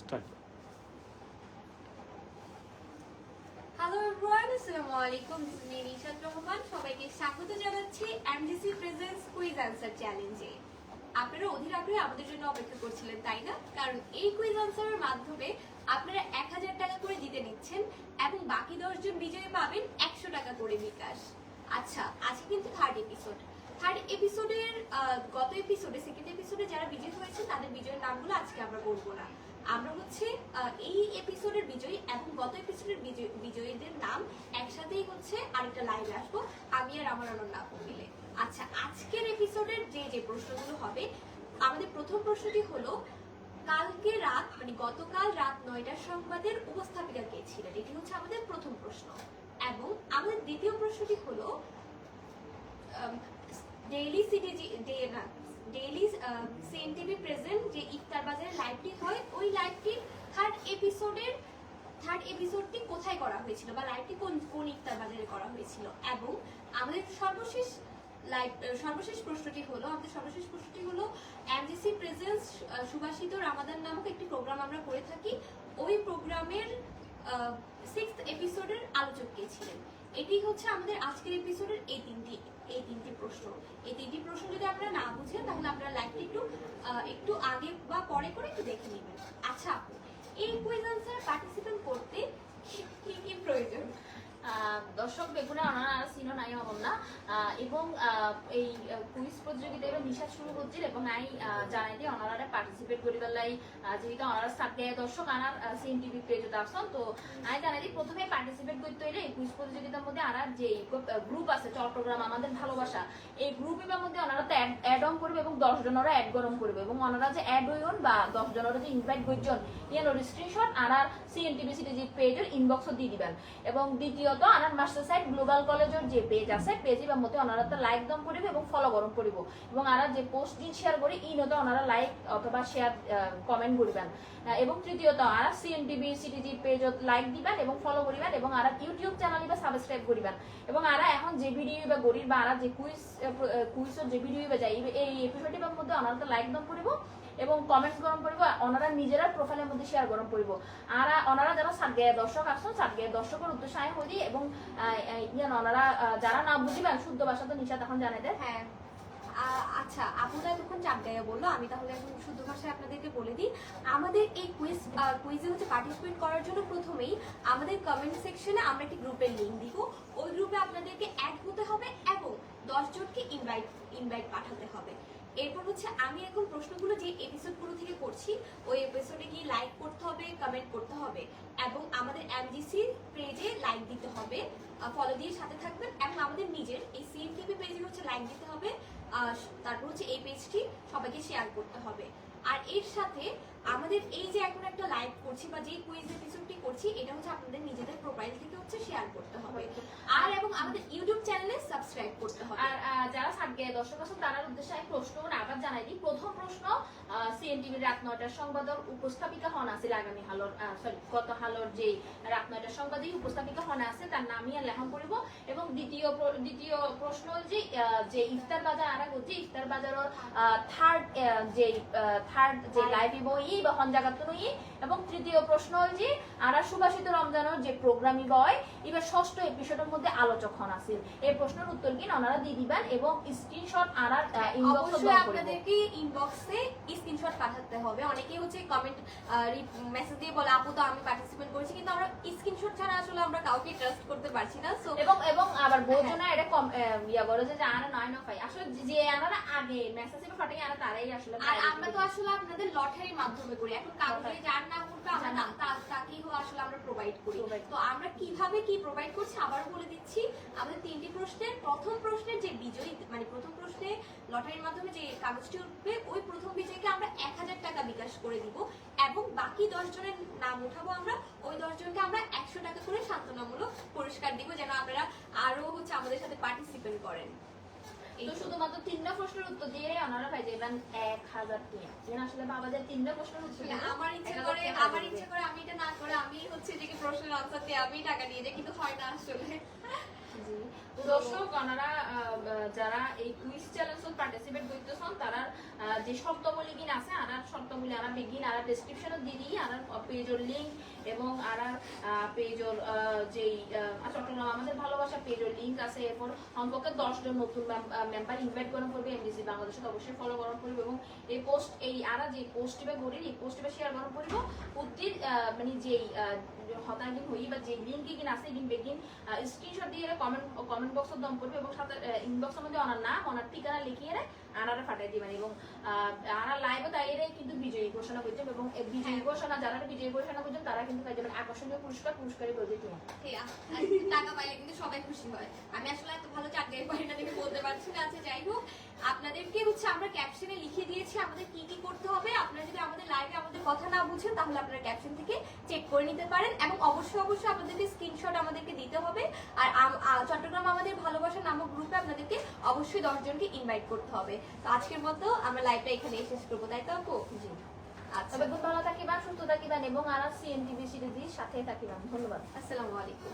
Start hello everyone আসসালামু আলাইকুম this Nishat Rahman সবাইকে স্বাগত জানাচ্ছি এমডিসি প্রেজেন্স কুইজ অ্যানসার চ্যালেঞ্জে আপনারা অধীর আগ্রহে আমাদের জন্য অপেক্ষা করছিলেন, তাই না? কারণ এই কুইজ অ্যানসারের মাধ্যমে আপনারা এক হাজার টাকা করে জিতে নিচ্ছেন এবং বাকি দশজন বিজয়ী পাবেন একশো টাকা করে বিকাশ। আচ্ছা আজকে কিন্তু থার্ড এপিসোড থার্ড এপিসোডের গত এপিসোডে সেকেন্ড এপিসোডে যারা বিজয়ী হয়েছে, তাদের বিজয়ের নামগুলো আজকে আমরা বলব না। আমরা হচ্ছে এই এপিসোডের বিজয়ী এবং গত এপিসোডের বিজয়ী- বিজয়ীদের নাম একসাথেই হচ্ছে আরেকটা লাইভে আসব, আমি আর আমার আমার নাম মিলে আচ্ছা আজকের এপিসোডের যে যে প্রশ্নগুলো হবে, আমাদের প্রথম প্রশ্নটি হলো, কালকে রাত মানে গতকাল রাত নয়টার সংবাদের উপস্থাপিকা কে ছিলেন? এটি হচ্ছে আমাদের প্রথম প্রশ্ন। এবং আমাদের দ্বিতীয় প্রশ্নটি হলো ডেইলি সিটি ডে ডেইলি সেন টিভি প্রেজেন্ট যে ইফতার বাজারের লাইভটি হয়, ওই লাইভটির থার্ড এপিসোডের থার্ড এপিসোডটি কোথায় করা হয়েছিল বা লাইভটি কোন কোন ইফতার বাজারে করা হয়েছিল? এবং আমাদের সর্বশেষ লাইভ সর্বশেষ প্রশ্নটি হলো, আমাদের সর্বশেষ প্রশ্নটি হলো এমজিসি প্রেজেন্স সুভাষিত রামাদান নামক একটি প্রোগ্রাম আমরা করে থাকি, ওই প্রোগ্রামের সিক্স এপিসোডের আলোচক কে ছিলেন? এটি হচ্ছে আমাদের আজকের এপিসোডের এই তিনটি এই তিনটি প্রশ্ন। এই তিনটি প্রশ্ন যদি আপনারা না বুঝেন, তাহলে আমরা লাইভটি একটু একটু আগে বা পরে করে একটু দেখে নেবেন। আচ্ছা এই কুইজ আনসার পার্টিসিপেন্ট করতে কি- কি প্রয়োজন? দর্শক বেগুনে অনার সিনো নাই আহ, এবং এই কুইজ প্রতিযোগিতা এবার নিশা শুরু হচ্ছে এবং আই জানাই দিই অনারা পার্টিসিপেট করি পেলাই যেহেতু অনারা সাথে দর্শক আনার সিএন টিভি পেজত আসন। তো আমি জানাই দিই প্রথমে পার্টিসিপেট করতে হইলে এই কুইজ প্রতিযোগিতার মধ্যে আনার যে গ্রুপ আছে চট্টগ্রাম আমাদের ভালোবাসা এই গ্রুপের মধ্যে ওনারা তো অ্যাড অন করবে এবং দশ জনেরও অ্যাড গরম করবে এবং ওনারা যে অ্যাড হইন বা দশ জনেরও যে ইনভাইট করছেন ইয়ানোর স্ক্রিনশট আনার সিএনটিভি সিটিজি পেজের ইনবক্সও দিয়ে দিবেন। এবং দ্বিতীয়ত আনার মাস্টার সাইড গ্লোবাল কলেজের যে পেজ আছে পেজের মধ্যে ওনারা তো লাইক দম করিবে এবং ফলো গরম করিব। এবং আরা যে পোস্ট দিন শেয়ার করি ইনতে ওনারা লাইক অথবা শেয়ার কমেন্ট করিবেন। এবং তৃতীয়ত, আর সিএনটিভি সিটিজি পেজত লাইক দিবেন এবং ফলো করিবেন এবং আর ইউটিউব চ্যানেল বা সাবস্ক্রাইব করিবেন। এবং আর এখন যে ভিডিও বা গরিব বা আর যে কুইজ কুইজের যে ভিডিও বা যাই, এই এপিসোডটির মধ্যে ওনারা তো লাইক দম করিব। এবং কমেন্ট গরম করিব ওনারা নিজেরা প্রোফাইলের মধ্যে শেয়ার গরম করিব আর ওনারা যারা সাতগায় দর্শক আসছেন সাতগায় দর্শকের উদ্দেশ্যে আমি হই এবং ইয়ান ওনারা যারা না বুঝিবেন, শুদ্ধ ভাষা তো নিশা তখন জানাই দেয় হ্যাঁ। আচ্ছা আপুরা এতক্ষণ চাপ দেয় বলল, আমি তাহলে এখন শুদ্ধ ভাষায় আপনাদেরকে বলে দিই। আমাদের এই কুইজ কুইজে হচ্ছে পার্টিসিপেট করার জন্য প্রথমেই আমাদের কমেন্ট সেকশনে আমরা একটি গ্রুপের লিঙ্ক দিব। ওই গ্রুপে আপনাদেরকে অ্যাড হতে হবে এবং দশ জনকে ইনভাইট ইনভাইট পাঠাতে হবে। এরপর হচ্ছে আমি এখন প্রশ্নগুলো যে এপিসোডগুলো থেকে করছি, ওই এপিসোডে গিয়ে লাইক করতে হবে কমেন্ট করতে হবে এবং আমাদের এমজিসি পেজে লাইক দিতে হবে ফলো দিয়ে সাথে থাকবেন এবং আমাদের নিজের এই সিএমটিভি পেজে হচ্ছে লাইক দিতে হবে তারপর হচ্ছে এই পেজটি সবাইকে শেয়ার করতে হবে। আর এর সাথে আমাদের এই যে এখন একটা লাইভ করছি বা যে কুইজ এপিসোডটি করছি, এটা হচ্ছে আপনাদের নিজেদের প্রোফাইল থেকে হচ্ছে শেয়ার করতে হবে। আর এবং আমাদের ইউটিউব চ্যানেলে সাবস্ক্রাইব করতে হবে। আর যারা সাতগে দর্শক আছেন তার উদ্দেশ্যে প্রশ্ন আবার প্রথম প্রশ্ন সিএনটিভি রাত নয়টার উপস্থাপিকা হন আছে আগামী হালর সরি গত হালর যে রাত নয়টার সংবাদে উপস্থাপিকা হন আছে তার নামই আর লেখন করিব এবং দ্বিতীয় দ্বিতীয় প্রশ্ন যে যে ইফতার বাজার আর ইফতার বাজারের থার্ড যে থার্ড যে লাইভ ইব ই বা হন জায়গা ই এবং তৃতীয় প্রশ্ন হল যে আরা সুভাষিত রমজানের যে প্রোগ্রাম বয় এবার ষষ্ঠ এপিসোডের মধ্যে আলোচক হন আছিল এই প্রশ্নের উত্তর কিন ওনারা দিয়ে দিবেন এবং স্ক্রিনশট আনার ইনবক্স অবশ্যই আপনাদেরকে ইনবক্সে স্ক্রিনশট পাঠাতে হবে। অনেকেই হচ্ছে কমেন্ট মেসেজ দিয়ে বলে আপু তো আমি পার্টিসিপেট করেছি। কিন্তু আমরা স্ক্রিনশট ছাড়া আসলে আমরা কাউকে ট্রাস্ট করতে পারছি না। সো এবং এবং আবার বোঝনা এটা কম ইয়া করে যে আনা নয় না পাই আসলে যে আনারা আগে মেসেজ এর ফটো আনা তারাই আসলে আর আমরা তো আসলে আপনাদের লটারির মাধ্যমে করি। এখন কাউকে যার নাম করবে আমরা না তা- তাকেই আসলে আমরা প্রোভাইড করি। তো আমরা কীভাবে কি প্রোভাইড করছি আবার বলে দিচ্ছি। আমাদের তিনটি প্রশ্নের প্রথম প্রশ্নের যে বিজয়ী মানে প্রথম প্রশ্নে লটারির মাধ্যমে যে কাগজটি উঠবে ওই প্রথম বিজয়ীকে আমরা এক হাজার টাকা বিকাশ করে দিব এবং বাকি দশ জনের নাম উঠাবো আমরা ওই দশ জনকে আমরা একশো টাকা করে সান্ত্বনামূলক পুরস্কার দিব যেন আপনারা আরও হচ্ছে আমাদের সাথে পার্টিসিপেট করেন তো। শুধুমাত্র তিনটা প্রশ্নের উত্তর দিয়ে ওনারা পাই যাবেন এক হাজার টিয়া যেন আসলে বাবাদের তিনটা প্রশ্নের উত্তর আমার ইচ্ছা করে আমার। ইচ্ছা করে আমি এটা না করে আমি হচ্ছে যে প্রশ্নের আনসার দিয়ে আমি টাকা নিয়ে যাই কিন্তু হয় না আসলে দর্শক ওনারা যারা এই কুইজ চ্যালেঞ্জত পার্টিসিপেট করতেছেন তারা যে শর্তাবলী কিন আছে আনার শর্তাবলী আনা বিগিন আনা ডেসক্রিপশনে দিয়ে আনার আহ, পেজর লিঙ্ক এবং আর পেজর যেই চট্টগ্রাম আমাদের ভালোবাসা পেজর লিঙ্ক আছে। এরপর অন্তত দশজন নতুন মেম্বার ইনভাইট করা পড়বে এমডিসি বাংলাদেশে অবশ্যই ফলো করা পড়বে এবং এই পোস্ট এই আর যে পোস্ট বা গড়ি এই পোস্ট বা শেয়ার করা পড়ব উদ্দির মানে যেই হতাগিন হই বা যে লিঙ্কে কিনা আছে কিন বেগিন স্ক্রিনশট দিয়ে কমেন্ট কমেন্ট বক্সত দম করবে এবং সাথে ইনবক্সের মধ্যে ওনার নাম ওনার ঠিকানা লিখিয়ে আনারা ফাটাই দিবেন এবং আনা লাইভও তাইরে কিন্তু বিজয়ী ঘোষণা করছেন এবং বিজয়ী ঘোষণা যারা বিজয়ী ঘোষণা করছেন তারা কিন্তু পাই যাবেন আকর্ষণীয় পুরস্কার পুরস্কারই বলতে আছে। আর টাকা পাইলে কিন্তু সবাই খুশি হয়। আমি আসলে এত ভালো চাকরি পাই না দেখে বলতে পারছি না আচ্ছা যাই হোক আপনাদেরকে হচ্ছে আমরা ক্যাপশনে লিখে দিয়েছি আমাদের কি কি করতে হবে। আপনারা যদি আমাদের লাইভে আমাদের কথা না বুঝেন তাহলে আপনারা ক্যাপশন থেকে চেক করে নিতে পারেন এবং অবশ্যই অবশ্যই আপনাদেরকে স্ক্রিনশট আমাদেরকে দিতে হবে। আর চট্টগ্রাম আমাদের ভালোবাসা নামক গ্রুপে আপনাদেরকে অবশ্যই দশজনকে ইনভাইট করতে হবে। তো আজকের মতো আমরা লাইভটা এখানেই শেষ করব তাই তো আপু? জি। আচ্ছা। তবে খুব ভালো থাকিবেন সুস্থ থাকিবেন এবং আর সিএনটিভি সিরিজের সাথে থাকিবেন ধন্যবাদ। আসসালামু আলাইকুম।